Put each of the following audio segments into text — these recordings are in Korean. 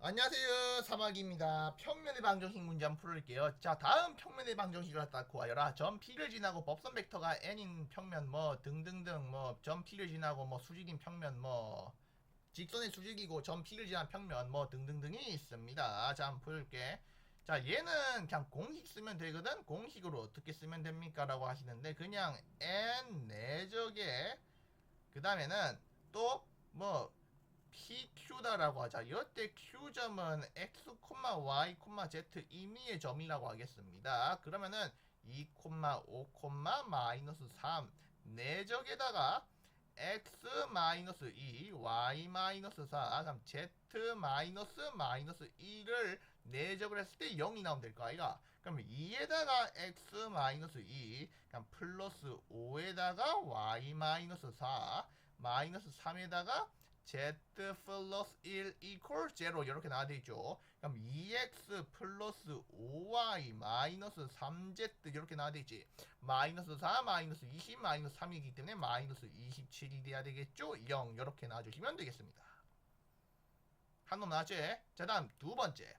안녕하세요. 사막입니다. 평면의 방정식 문제 한번 풀어볼게요. 자 다음 평면의 방정식을 갖다 구하여라. 점 P를 지나고 법선 벡터가 N인 평면 뭐 등등등 뭐 점 P를 지나고 뭐 수직인 평면 뭐 직선의 수직이고 점 P를 지난 평면 뭐 등등등이 있습니다. 자 한번 보여줄게. 자 얘는 그냥 공식 쓰면 되거든? 공식으로 어떻게 쓰면 됩니까? 라고 하시는데 그냥 N 내적에 그 다음에는 또뭐 PQ다라고 하자. 이때 Q점은 X, Y, Z 임의의 점이라고 하겠습니다. 그러면은 2, 5, 마이너스 3 내적에다가 X 마이너스 2, Y 마이너스 4, 그럼 Z 마이너스 마이너스 2를 내적을 했을 때 0이 나오면 될 거 아이가? 그럼 2에다가 X 마이너스 2, 그럼 플러스 5에다가 Y 마이너스 4, 마이너스 3에다가 z 플러스 1 equal 0 이렇게 나와 있죠. 그럼 2x 플러스 5y 마이너스 3z 이렇게 나와 있지. 마이너스 4 마이너스 20 마이너스 3이기 때문에 마이너스 27이 돼야 되겠죠. 0 이렇게 나와주시면 되겠습니다. 한놈 나왔지? 자 다음 두 번째.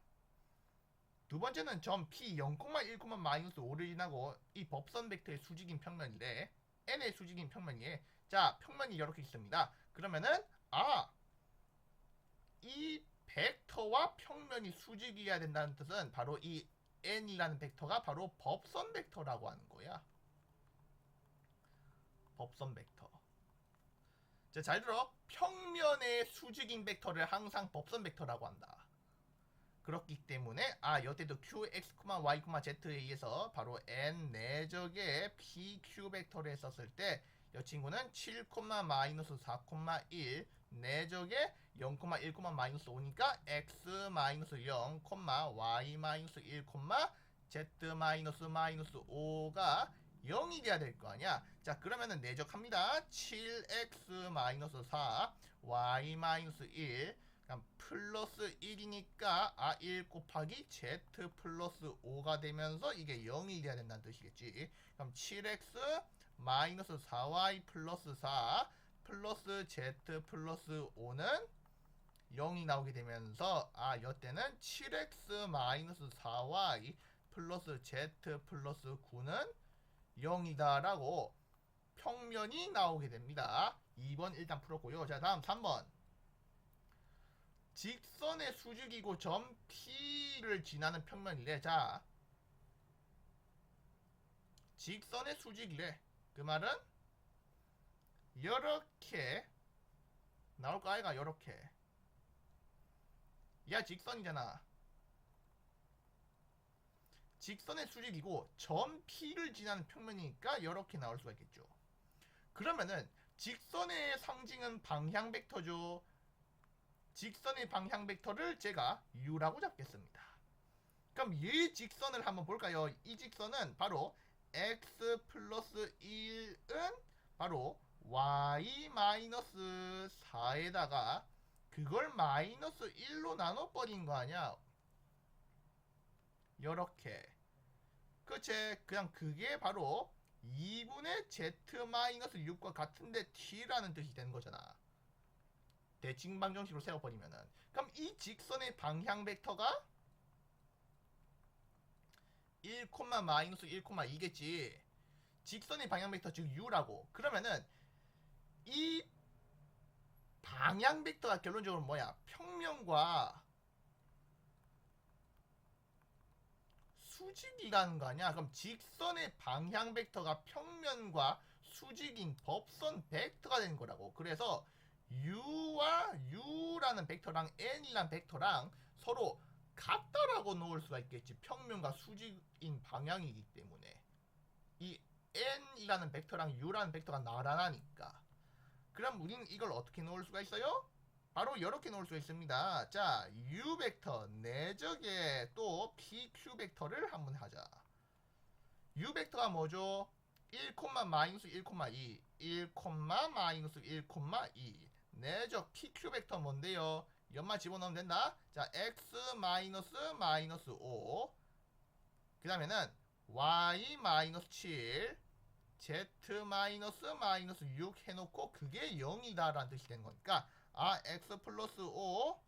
두 번째는 점 P 0,1, 마이너스 5를 지나고 이 법선 벡터의 수직인 평면인데 n의 수직인 평면이에 자 평면이 이렇게 있습니다. 그러면은 아, 이 벡터와 평면이 수직이어야 된다는 뜻은 바로 이 n이라는 벡터가 바로 법선 벡터라고 하는 거야. 법선 bek터. 자, 잘 들어. 평면의 수직인 벡터를 항상 법선 벡터라고 한다. 그렇기 때문에 아 여태도 q, x, y, z에 의해서 바로 n 내적의 pq 벡터를 했었을 때 이 친구는 7, 마이너스 4, 1 내적에 0,1, 마이너스 5니까 x 마이너스 0, y 마이너스 1, z 마이너스 마이너스 5가 0이 돼야 될 거 아니야. 자, 그러면은 내적합니다. 7x 마이너스 4, y 마이너스 1, 그럼 플러스 1이니까 아1 곱하기 z 플러스 5가 되면서 이게 0이 돼야 된다는 뜻이겠지. 그럼 7x 마이너스 4y 플러스 4 플러스 z 플러스 5는 0이 나오게 되면서 아 이때는 7x 마이너스 4y 플러스 z 플러스 9는 0이다 라고 평면이 나오게 됩니다. 2번 일단 풀었고요. 자 다음 3번 직선의 수직이고 점 P를 지나는 평면이래. 자 직선의 수직이래. 그 말은 이렇게 나올 거 아이가 이렇게. 야 직선이잖아 직선의 수직이고 점 P를 지나는 평면이니까 이렇게 나올 수가 있겠죠. 그러면은 직선의 상징은 방향 벡터죠. 직선의 방향 벡터를 제가 U라고 잡겠습니다. 그럼 이 직선을 한번 볼까요? 이 직선은 바로 x 플러스 1은 바로 y 마이너스 4에다가 그걸 마이너스 1로 나눠버린 거 아니야? 요렇게 그치 그냥 그게 바로 2분의 z 마이너스 6과 같은데 t라는 뜻이 되는 거잖아 대칭 방정식으로 세워버리면은 그럼 이 직선의 방향 벡터가 1, 마이너스 1,2겠지. 직선의 방향 벡터 즉 u라고. 그러면은 이 방향 벡터가 결론적으로 뭐야? 평면과 수직이라는 거 아니야? 그럼 직선의 방향 벡터가 평면과 수직인 법선 벡터가 되는 거라고. 그래서 u와 u라는 벡터랑 n이라는 벡터랑 서로 같다라고 놓을 수가 있겠지. 평면과 수직인 방향이기 때문에 이 n이라는 벡터랑 u라는 벡터가 나란하니까. 그럼 우리는 이걸 어떻게 놓을 수가 있어요? 바로 이렇게 놓을 수가 있습니다. 자, u 벡터 내적에 또 pq 벡터를 한번 하자. u 벡터가 뭐죠? 1, 마이너스 1,2 1, 마이너스 1,2 내적 pq 벡터 뭔데요? 연마 집어넣으면 된다. 자, x 마이너스 마이너스 5. 그 다음에는 y 마이너스 7. Z 마이너스 마이너스 6 해놓고 그게 0이다라는 뜻이 되는 거니까 아 x 플러스 5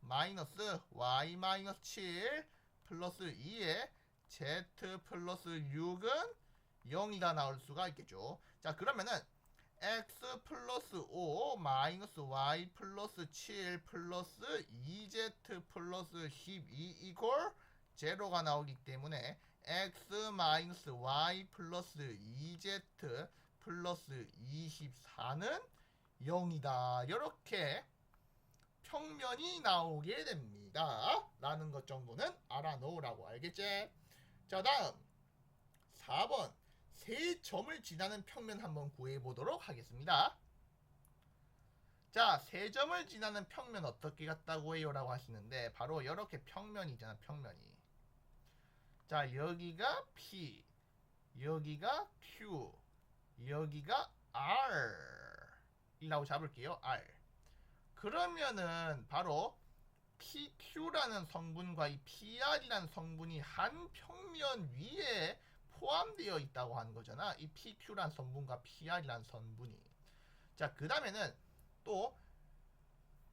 마이너스 y 마이너스 7 플러스 2에 z 플러스 6은 0이가 나올 수가 있겠죠. 자 그러면은 x 플러스 5 마이너스 y 플러스 7 플러스 2z 플러스 12 이퀄 제로가 나오기 때문에 x 마이너스 y 플러스 2z 플러스 24는 0이다. 이렇게 평면이 나오게 됩니다. 라는 것 정도는 알아놓으라고 알겠지? 자 다음 4번 세 점을 지나는 평면 한번 구해보도록 하겠습니다. 자, 세 점을 지나는 평면 어떻게 갔다고 해요? 라고 하시는데 바로 이렇게 평면이잖아, 평면이. 자, 여기가 P, 여기가 Q, 여기가 R 이라고 잡을게요, R. 그러면은 바로 PQ라는 성분과 이 PR이라는 성분이 한 평면 위에 포함되어 있다고 하는 거잖아. 이 PQ란 성분과 PR이란 성분이. 자, 그 다음에는 또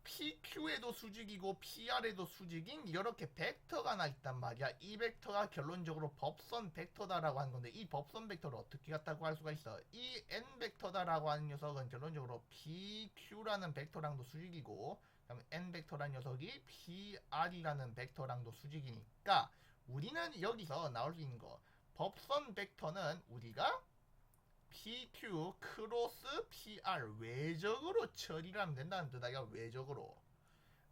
PQ에도 수직이고 PR에도 수직인 이렇게 벡터가 하나 있단 말이야. 이 벡터가 결론적으로 법선 벡터다라고 하는 건데 이 법선 벡터를 어떻게 갖다고 할 수가 있어? 이 N 벡터다라고 하는 녀석은 결론적으로 PQ라는 벡터랑도 수직이고 그다음에 N 벡터라는 녀석이 PR이라는 벡터랑도 수직이니까 우리는 여기서 나올 수 있는 거 법선 벡터는 우리가 PQ 크로스 PR 외적으로 처리를 하면 된다는 뜻이야 외적으로.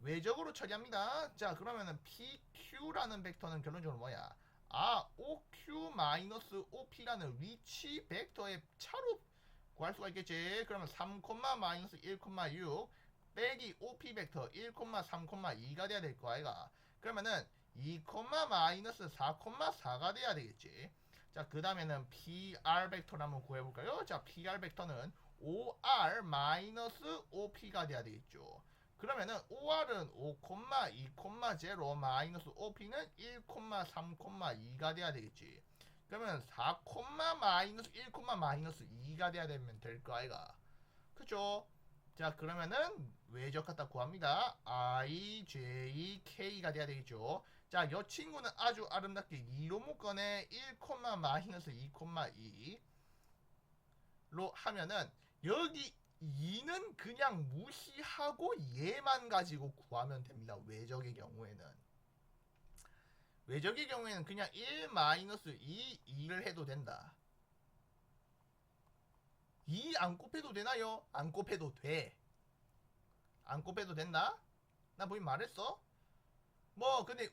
외적으로 처리합니다. 자 그러면은 PQ라는 벡터는 결론적으로 뭐야? 아 OQ 마이너스 OP라는 위치 벡터의 차로 구할 수가 있겠지. 그러면 3, 마이너스 1,6 빼기 OP 벡터 1,3,2가 돼야 될 거 아이가. 그러면은 2, 마이너스 4,4가 돼야 되겠지 자, 그 다음에는 PR 벡터를 한번 구해볼까요? 자, PR 벡터는 OR 마이너스 OP가 돼야 되겠죠. 그러면은 OR은 5,2,0 마이너스 OP는 1,3,2가 돼야 되겠지. 그러면 4, 마이너스 1, 마이너스 2가 돼야 되면 될 거 아이가. 그죠? 자, 그러면은 외적 갖다 구합니다. I, J, K가 돼야 되겠죠. 자, 이 친구는 아주 아름답게 2로 묶어내 1, 마이너스 2,2로 하면은 여기 2는 그냥 무시하고 얘만 가지고 구하면 됩니다. 외적의 경우에는. 외적의 경우에는 그냥 1 마이너스 2, 2를 해도 된다. 2안 곱해도 되나요? 안 곱해도 돼. 안 곱해도 된다? 나 보기 말했어? 뭐 근데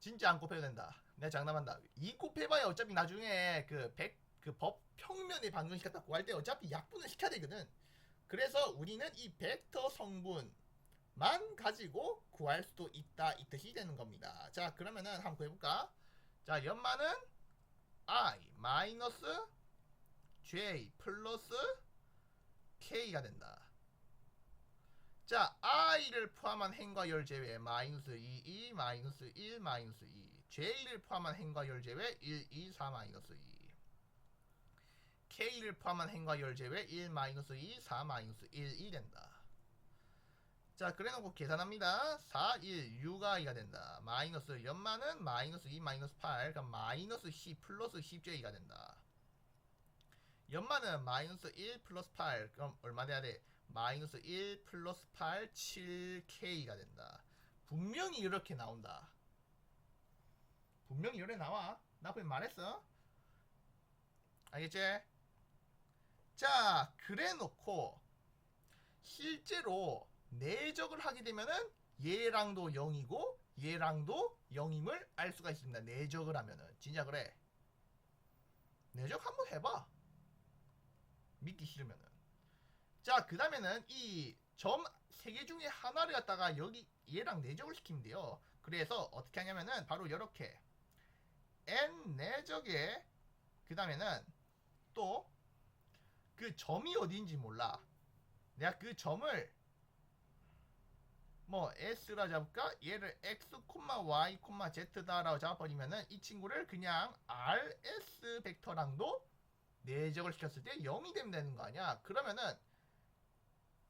진짜 안 곱해도 된다. 내가 장담한다. 이 곱해봐야 어차피 나중에 그 100, 그법 평면에 방정시켰다 구할 때 어차피 약분을 시켜야 되거든. 그래서 우리는 이 벡터 성분만 가지고 구할 수도 있다 이 뜻이 되는 겁니다. 자 그러면은 한번 구해볼까? 자 연마는 i 마이너스 j 플러스 k가 된다. 자, i를 포함한 행과 열 제외 마이너스 2, 2, 마이너스 1, 마이너스 2 j를 포함한 행과 열 제외 1, 2, 4, 마이너스 2 k를 포함한 행과 열 제외 1, 마이너스 2, 4, 마이너스 1, 2 된다. 자, 그래놓고 계산합니다. 4, 1, 6i가 된다. 마이너스 연마는 마이너스 2, 마이너스 8, 그러니까 마이너스 10 플러스 10j가 된다. 연마는 마이너스 1 플러스 8, 그럼 얼마 돼야 돼? 마이너스 1 플러스 8 7k가 된다. 분명히 이렇게 나온다. 분명히 이렇게 나와. 나 분명 말했어. 알겠지? 자, 그래 놓고 실제로 내적을 하게 되면은 얘랑도 0이고 얘랑도 0임을 알 수가 있습니다. 내적을 하면은 진짜 그래. 내적 한번 해봐. 믿기 싫으면은. 자, 그 다음에는 이 점 세 개 중에 하나를 갖다가 여기 얘랑 내적을 시키면 돼요. 그래서 어떻게 하냐면은 바로 이렇게 n 내적에 그 다음에는 또 그 점이 어디인지 몰라. 내가 그 점을 뭐 s라 잡을까? 얘를 x, y, z다라고 잡아버리면은 이 친구를 그냥 rs 벡터랑도 내적을 시켰을 때 0이 되면 되는 거 아니야? 그러면은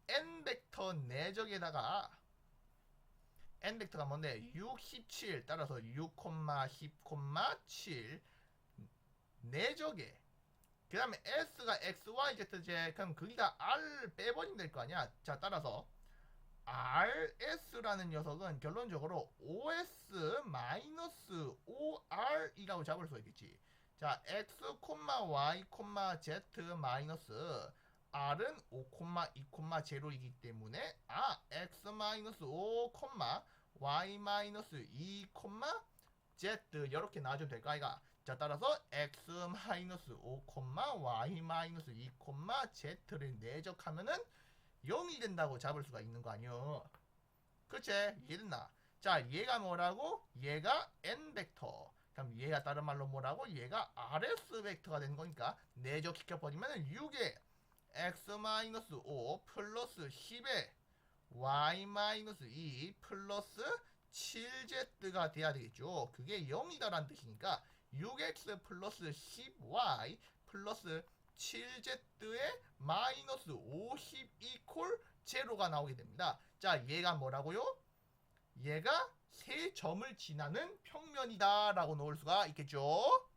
n 벡터 내적에다가 n 벡터가 뭔데? 6, 17 따라서 6, 10, 7 내적에. 그 다음에 s가 x, y, z, j 그럼 거기다 r 빼버리면 될 거 아니야? 자 따라서 rs라는 녀석은 결론적으로 os 마이너스 or이라고 잡을 수 있겠지 자 x, y, z 마이너스 r은 5, 2, 0이기 때문에 아 x 마이너스 5, y 마이너스 2, z 이렇게 나와주면 될까 아이가? 자 따라서 x 마이너스 5, y 마이너스 2, z를 내적하면은 0이 된다고 잡을 수가 있는 거 아니요 그치? 이해됐나? 자 얘가 뭐라고? 얘가 n 벡터 그럼 얘가 다른 말로 뭐라고 얘가 rs 벡터가 되는 거니까 내적시켜 버리면은 6에 x 마이너스 5 플러스 10에 y 마이너스 2 플러스 7z가 돼야 되겠죠. 그게 0이다라는 뜻이니까 6x 플러스 10y 플러스 7z의 마이너스 50 이퀄 제로가 나오게 됩니다. 자, 얘가 뭐라고요? 얘가 세 점을 지나는 평면이다라고 놓을 수가 있겠죠.